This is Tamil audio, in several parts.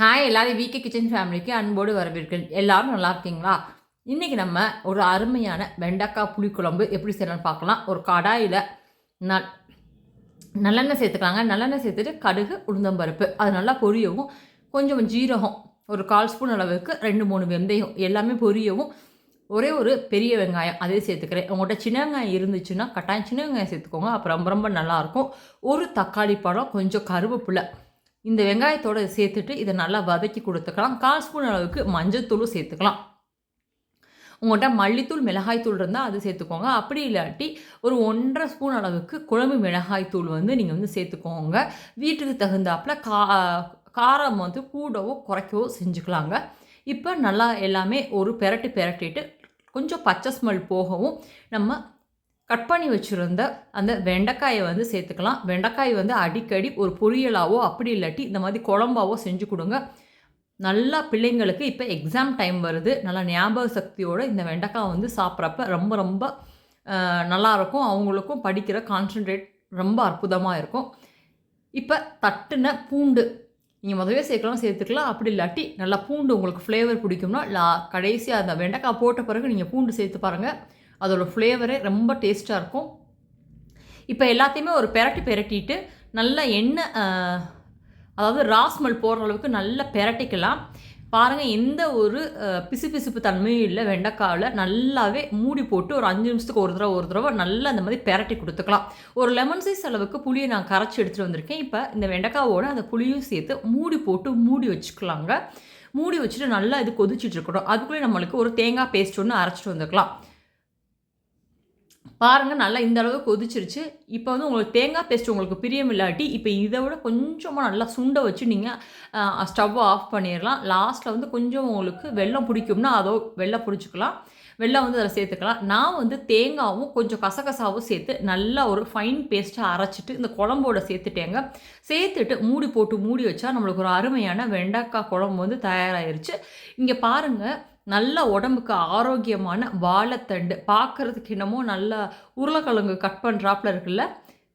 ஹாய் எல்லாரும் வீக்கே கிச்சன் ஃபேமிலிக்கு அன்போடு வரவேற்கிறேன். எல்லாரும் நல்லா இருக்கீங்களா? இன்றைக்கி நம்ம ஒரு அருமையான வெண்டைக்காய் புளிக்குழம்பு எப்படி செய்யலாம்னு பார்க்கலாம். ஒரு கடாயில் நல் நல்லெண்ணெய் சேர்த்துக்கலாங்க. நல்லெண்ணெய் சேர்த்துட்டு கடுகு உளுந்தம்பருப்பு அது நல்லா பொரியவும். கொஞ்சம் ஜீரகம் ஒரு கால் ஸ்பூன் அளவுக்கு ரெண்டு மூணு வெந்தயம். எல்லாமே பொரியவும். ஒரே ஒரு பெரிய வெங்காயம் அதே சேர்த்துக்கிறேன். உங்கள்கிட்ட சின்ன வெங்காயம் இருந்துச்சுன்னா கட்டாயம் சின்ன வெங்காயம் சேர்த்துக்கோங்க. அப்புறம் ரொம்ப ரொம்ப நல்லாயிருக்கும் ஒரு தக்காளி பழம் கொஞ்சம் கருவேப்பிலை. இந்த வெங்காயத்தோடு சேர்த்துட்டு இதை நல்லா வதக்கி கொடுத்துக்கலாம். கால் ஸ்பூன் அளவுக்கு மஞ்சத்தூளும் சேர்த்துக்கலாம். உங்கள்கிட்ட மல்லித்தூள் மிளகாய்த்தூள் இருந்தால் அது சேர்த்துக்கோங்க. அப்படி இல்லாட்டி ஒரு ஒன்றரை ஸ்பூன் அளவுக்கு குழம்பு மிளகாய்த்தூள் வந்து நீங்கள் வந்து சேர்த்துக்கோங்க. வீட்டுக்கு தகுந்தாப்பில் கா காரம் வந்து கூடவோ குறைக்கவோ செஞ்சுக்கலாங்க. இப்போ நல்லா எல்லாமே ஒரு பெரட்டு பெரட்டிட்டு கொஞ்சம் பச்சை ஸ்மெல் போகவும் நம்ம கட் பண்ணி வச்சுருந்த அந்த வெண்டைக்காயை வந்து சேர்த்துக்கலாம். வெண்டைக்காய் வந்து அடிக்கடி ஒரு பொரியலாவோ அப்படி இல்லாட்டி இந்த மாதிரி குழம்பாவோ செஞ்சு கொடுங்க. நல்லா பிள்ளைங்களுக்கு இப்போ எக்ஸாம் டைம் வருது. நல்லா ஞாபக சக்தியோடு இந்த வெண்டைக்காய் வந்து சாப்பிட்றப்ப ரொம்ப ரொம்ப நல்லாயிருக்கும் அவங்களுக்கும் படிக்கிற கான்சன்ட்ரேட் ரொம்ப அற்புதமாக இருக்கும். இப்போ தட்டுன பூண்டு நீங்கள் முதவே சேர்க்கலாம் சேர்த்துக்கலாம். அப்படி இல்லாட்டி நல்லா பூண்டு உங்களுக்கு ஃப்ளேவர் பிடிக்கும்னா லா கடைசியாக அந்த வெண்டைக்காய் போட்ட பிறகு நீங்கள் பூண்டு சேர்த்து பாருங்கள் அதோடய ஃப்ளேவரே ரொம்ப டேஸ்ட்டாக இருக்கும். இப்போ எல்லாத்தையுமே ஒரு பெரட்டி பெரட்டிட்டு நல்ல எண்ணெய் அதாவது ராஸ்மல் போடுற அளவுக்கு நல்லா பெரட்டிக்கலாம். பாருங்கள் எந்த ஒரு பிசு பிசுப்பு தன்மையும் இல்லை வெண்டைக்காவில் நல்லாவே மூடி போட்டு ஒரு அஞ்சு நிமிஷத்துக்கு ஒரு தடவை ஒரு தடவை நல்லா அந்த மாதிரி பெரட்டி கொடுத்துக்கலாம். ஒரு லெமன் சைஸ் அளவுக்கு புளியை நான் கரைச்சி எடுத்துகிட்டு வந்திருக்கேன். இப்போ இந்த வெண்டைக்காவோட அந்த புளியும் சேர்த்து மூடி போட்டு மூடி வச்சுக்கலாங்க. மூடி வச்சுட்டு நல்லா இது கொதிச்சுட்டு இருக்கணும். அதுக்குள்ளே நம்மளுக்கு ஒரு தேங்காய் பேஸ்ட் ஒன்று அரைச்சிட்டு வந்துக்கலாம். பாருங்கள் நல்லா இந்த அளவு கொதிச்சிருச்சு. இப்போ வந்து உங்களுக்கு தேங்காய் பேஸ்ட் உங்களுக்கு பிரியம் இல்லாட்டி இப்போ இதை விட கொஞ்சமாக நல்லா சுண்டை வச்சு நீங்கள் ஸ்டவ்வை ஆஃப் பண்ணிடலாம் லாஸ்ட்டில் வந்து கொஞ்சம் உங்களுக்கு வெள்ளம் பிடிக்கும்னா அதோ வெள்ளம் பிடிச்சிக்கலாம். வெள்ளம் வந்து அதில் சேர்த்துக்கலாம். நான் வந்து தேங்காவும் கொஞ்சம் கசகசாவும் சேர்த்து நல்லா ஒரு ஃபைன் பேஸ்ட்டாக அரைச்சிட்டு இந்த குழம்போட சேர்த்துட்டேங்க. சேர்த்துட்டு மூடி போட்டு மூடி வச்சா நம்மளுக்கு ஒரு அருமையான வெண்டைக்காய் குழம்பு வந்து தயாராகிருச்சு இங்கே பாருங்கள் நல்ல உடம்புக்கு ஆரோக்கியமான வாழைத்தண்டு. பார்க்குறதுக்கு என்னமோ நல்லா உருளைக்கிழங்கு கட் பண்ணுறாப்புல இருக்குல்ல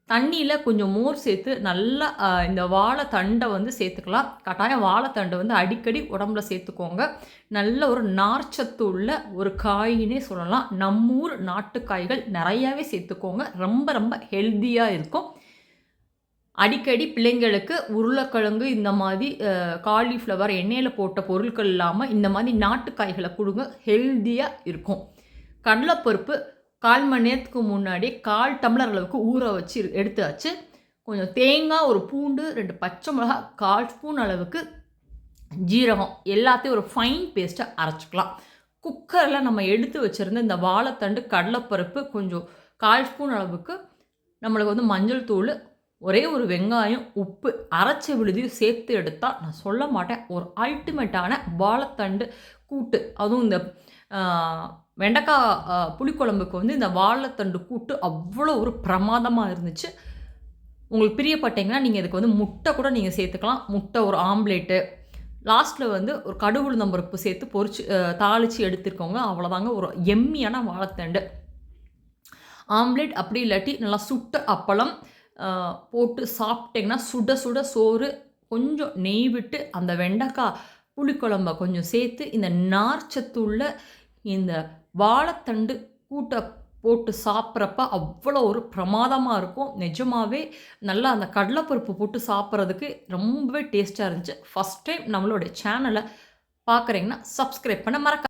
தண்ணியில் கொஞ்சம் மோர் சேர்த்து நல்லா இந்த வாழைத்தண்டை வந்து சேர்த்துக்கலாம். கட்டாயம் வாழைத்தண்டை வந்து அடிக்கடி உடம்புல சேர்த்துக்கோங்க. நல்ல ஒரு நார்ச்சத்து உள்ள ஒரு காயினே சொல்லலாம். நம்மூர் நாட்டுக்காய்கள் நிறையாவே சேர்த்துக்கோங்க. ரொம்ப ரொம்ப ஹெல்த்தியாக இருக்கும். அடிக்கடி பிள்ளைங்களுக்கு உருளைக்கிழங்கு இந்த மாதிரி காலிஃப்ளவர் எண்ணெயில் போட்ட பொருட்கள் இல்லாமல் இந்த மாதிரி நாட்டுக்காய்களை கொடுங்க. ஹெல்த்தியாக இருக்கும். கடலைப்பருப்பு கால் மணி நேரத்துக்கு முன்னாடி கால் டம்ளர் அளவுக்கு ஊற வச்சு எடுத்து வச்சு கொஞ்சம் தேங்காய் ஒரு பூண்டு ரெண்டு பச்சை மிளகா கால் ஸ்பூன் அளவுக்கு ஜீரகம் எல்லாத்தையும் ஒரு ஃபைன் பேஸ்ட்டை அரைச்சிக்கலாம். குக்கரில் நம்ம எடுத்து வச்சுருந்த இந்த வாழைத்தண்டு கடலைப்பருப்பு கொஞ்சம் கால் ஸ்பூன் அளவுக்கு நம்மளுக்கு வந்து மஞ்சள் தூள் ஒரே ஒரு வெங்காயம் உப்பு அரைச்ச விழுதியும் சேர்த்து எடுத்தால் நான் சொல்ல மாட்டேன். ஒரு அல்டிமேட்டான வாழைத்தண்டு கூட்டு. அதுவும் இந்த வெண்டைக்காய் புளிக்குழம்புக்கு வந்து இந்த வாழைத்தண்டு கூட்டு அவ்வளோ ஒரு பிரமாதமாக இருந்துச்சு. உங்களுக்கு பிரியப்பட்டீங்கன்னா நீங்கள் இதுக்கு வந்து முட்டை கூட நீங்கள் சேர்த்துக்கலாம். முட்டை ஒரு ஆம்லேட்டு. லாஸ்ட்டில் வந்து ஒரு கடுகு நம்பருப்பு சேர்த்து பொறிச்சு தாளித்து எடுத்துருக்கோங்க அவ்வளோதாங்க. ஒரு எம்மியான வாழைத்தண்டு. ஆம்லேட் அப்படி இல்லாட்டி நல்லா சுட்ட அப்பளம் போட்டு சாப்பிட்டிங்கன்னா சுட சுட சோறு கொஞ்சம் நெய் விட்டு அந்த வெண்டைக்காய் புளிக்குழம்ப கொஞ்சம் சேர்த்து இந்த நார்ச்சத்துள்ள இந்த வாழைத்தண்டு கூட்டை போட்டு சாப்பிட்றப்ப அவ்வளோ ஒரு பிரமாதமாக இருக்கும். நிஜமாகவே நல்லா அந்த கடலைப்பருப்பு போட்டு சாப்பிட்றதுக்கு ரொம்பவே டேஸ்ட்டாக இருந்துச்சு. ஃபஸ்ட் டைம் நம்மளுடைய சேனலை பார்க்குறீங்கன்னா சப்ஸ்கிரைப் பண்ண மறக்க